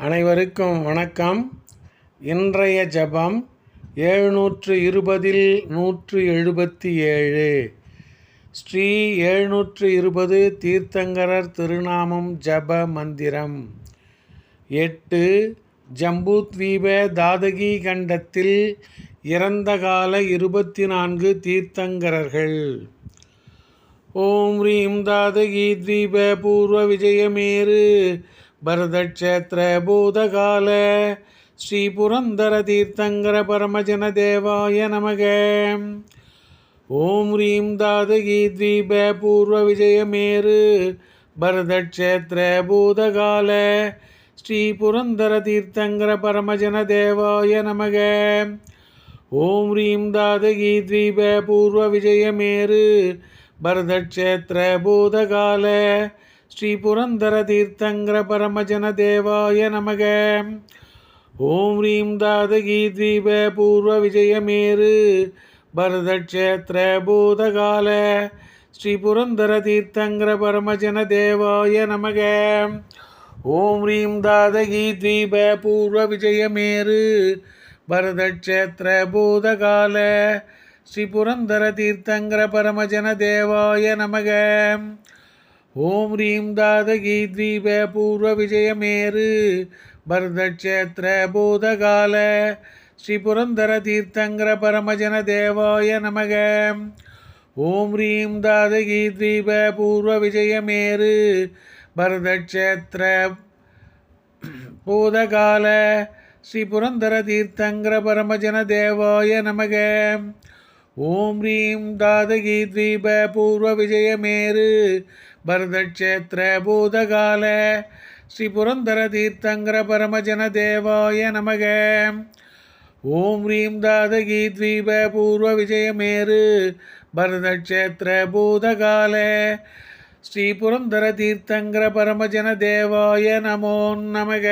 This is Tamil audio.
அனைவருக்கும் வணக்கம். இன்றைய ஜபம் எழுநூற்று இருபதில் நூற்று எழுபத்தி ஏழு ஸ்ரீ எழுநூற்று இருபது தீர்த்தங்கரர் திருநாமம் ஜப மந்திரம். எட்டு ஜம்பூத்வீப தாதகி கண்டத்தில் இறந்த கால இருபத்தி நான்கு தீர்த்தங்கரர்கள். ஓம் ரீம் தாதகி தீப பூர்வ விஜயமேரு பரதக்ஷேத்திர பூதகால ஸ்ரீ புரந்தர தீர்த்தங்கர பரமஜன தேவாய நமக. ஓம் ரீம் தாதகி தீப பூர்வ விஜயமேரு பரதக்ஷேத்திர பூதகால ஸ்ரீ புரந்தர தீர்த்தங்கர பரமஜன தேவாய நமக. ஓம் ரீம் தாதகி தீப பூர்வ விஜயமேரு பரதக்ஷேத்திர பூதகால ஸ்ரீ புரந்தர தீர்த்தங்கர பரமஜன தேவாய நமக. ஓம் ஹ்ரீம் தாதகி தீப பூர்வ விஜயமேரு பரதக்ஷேத்திர பூதகால. ஸ்ரீ புரந்தர தீர்த்தங்கர பரமஜன தேவாய நமக. ஓம் ஹ்ரீம் தாதகி தீப பூர்வ விஜயமேரு பரதக்ஷேத்திர பூதகால. ஸ்ரீ புரந்தர தீர்த்தங்கர பரமஜன தேவாய நமக. ஓம் ரீம் தாதகீ தீப பூர்வ விஜயமேரு பரதக்ஷேத்திர பூதகால. ஸ்ரீ புரந்தர தீர்த்தங்கர பரமஜன தேவாய நமக. ஓம் ரீம் தாதகீ தீப பூர்வ விஜயமேரு பரதக்ஷேத்திர பூதகால. ஸ்ரீ புரந்தர தீர்த்தங்கர பரமஜன தேவாய நமக. ஓம் ரீம் தாதகீ தீப பூர்வ விஜயமேரு பரதக்ஷேத்திர பூதகால ஸ்ரீ புரந்தர தீர்த்தங்கர பரமஜன தேவாய நமக. ஓம் ஹ்ரீம் தாதகி தீப பூர்வ விஜயமேரு பரதக்ஷேத்திர பூதகால ஸ்ரீ புரந்தர தீர்த்தங்கர பரமஜன தேவாய நமோ நமக.